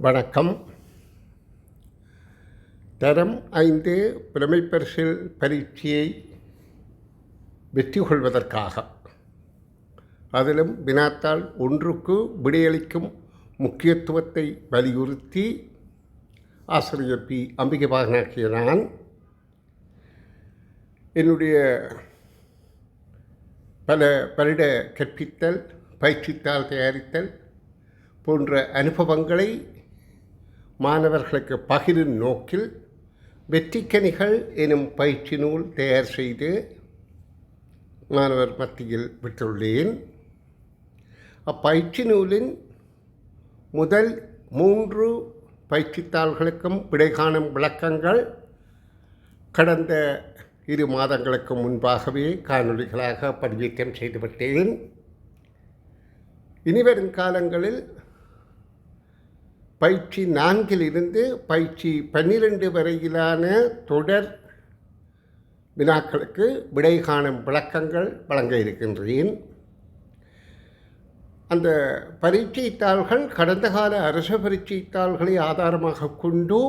வணக்கம். தரம் ஐந்து பிரமைப்பரிசில் பரீட்சையை வெற்றி கொள்வதற்காக அதிலும் வினாத்தாள் ஒன்றுக்கு விடையளிக்கும் முக்கியத்துவத்தை வலியுறுத்தி ஆசிரியர் பி. அம்பிகபாகனாக்கிய நான் என்னுடைய பல வருட கற்பித்தல் பயிற்சித்தாள் தயாரித்தல் போன்ற அனுபவங்களை மாணவர்களுக்கு பகிரும் நோக்கில் வெற்றிக்கனிகள் எனும் பயிற்சி நூல் தயார் செய்து மாணவர் மத்தியில் விட்டுள்ளேன். அப்பயிற்சி நூலின் முதல் மூன்று பயிற்சித்தாள்களுக்கும் விடை காணும் விளக்கங்கள் கடந்த இரு மாதங்களுக்கு முன்பாகவே காணொளிகளாக பதிவேற்றம் செய்துவிட்டேன். இனிவரும் காலங்களில் பயிற்சி நான்கிலிருந்து பயிற்சி பன்னிரெண்டு வரையிலான தொடர் வினாக்களுக்கு விடை காணும் விளக்கங்கள் வழங்க இருக்கின்றேன். அந்த பரீட்சைத்தாள்கள் கடந்த கால அரச பரீட்சைத்தாள்களை ஆதாரமாக கொண்டு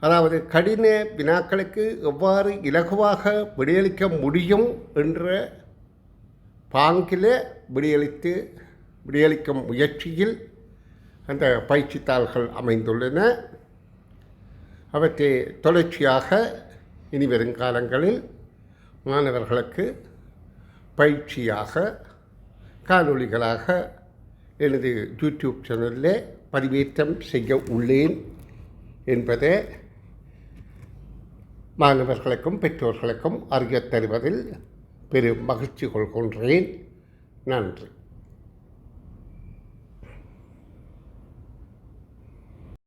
அதாவது கடின வினாக்களுக்கு எவ்வாறு இலகுவாக விடையளிக்க முடியும் என்ற பாங்கில் விடையளித்து விடையளிக்கும் முயற்சியில் அந்த பயிற்சித்தாள்கள் அமைந்துள்ளன. அவற்றை தொடர்ச்சியாக இனி வருங்காலங்களில் மாணவர்களுக்கு பயிற்சியாக காணொளிகளாக எனது யூடியூப் சேனலில் பதிவேற்றம் செய்ய உள்ளேன் என்பதை மாணவர்களுக்கும் பெற்றோர்களுக்கும் அறியத் தருவதில் பெரும் மகிழ்ச்சி கொள்கின்றேன். நன்றி.